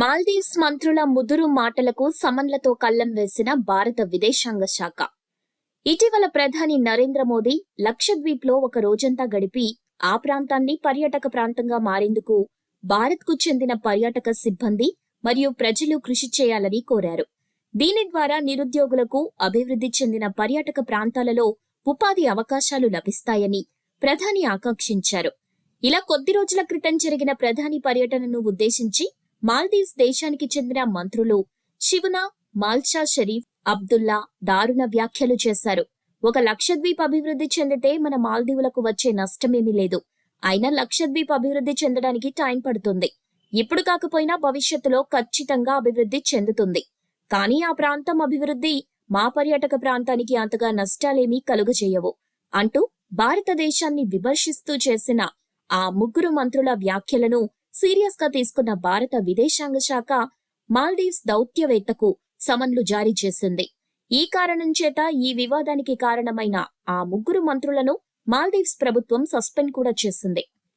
మాల్దీవ్స్ మంత్రుల ముదురు మాటలకు సమన్లతో కళ్ళం వేసిన భారత విదేశాంగ శాఖ. ఇటీవల ప్రధాని నరేంద్ర మోదీ లక్షద్వీప్లో ఒక రోజంతా గడిపి ఆ ప్రాంతాన్ని పర్యాటక ప్రాంతంగా మారేందుకు భారత్కు చెందిన పర్యాటక సిబ్బంది మరియు ప్రజలు కృషి చేయాలని కోరారు. దీని ద్వారా నిరుద్యోగులకు అభివృద్ధి చెందిన పర్యాటక ప్రాంతాలలో ఉపాధి అవకాశాలు లభిస్తాయని ప్రధాని ఆకాంక్షించారు. ఇలా కొద్ది రోజుల క్రితం జరిగిన ప్రధాని పర్యటనను ఉద్దేశించి మాల్దీవ్స్ దేశానికి చెందిన మంత్రులు శివనా మాల్షా షరీఫ్ అబ్దుల్లా దారుణ వ్యాఖ్యలు చేశారు. ఒక లక్షద్వీప్ అభివృద్ధి చెందితే మన మాల్దీవులకు వచ్చే నష్టమేమీ లేదు. అయినా లక్షద్వీప్ అభివృద్ధి చెందడానికి టైం పడుతుంది. ఇప్పుడు కాకపోయినా భవిష్యత్తులో ఖచ్చితంగా అభివృద్ధి చెందుతుంది. కానీ ఆ ప్రాంతం అభివృద్ధి మా పర్యాటక ప్రాంతానికి అంతగా నష్టాలేమీ కలుగజేయవు అంటూ భారతదేశాన్ని విమర్శిస్తూ చేసిన ఆ ముగ్గురు మంత్రుల వ్యాఖ్యలను సీరియస్గా తీసుకున్న భారత విదేశాంగ శాఖ మాల్దీవ్స్ దౌత్యవేత్తకు సమన్లు జారీ చేసింది. ఈ కారణం చేత ఈ వివాదానికి కారణమైన ఆ ముగ్గురు మంత్రులను మాల్దీవ్స్ ప్రభుత్వం సస్పెండ్ కూడా చేసింది.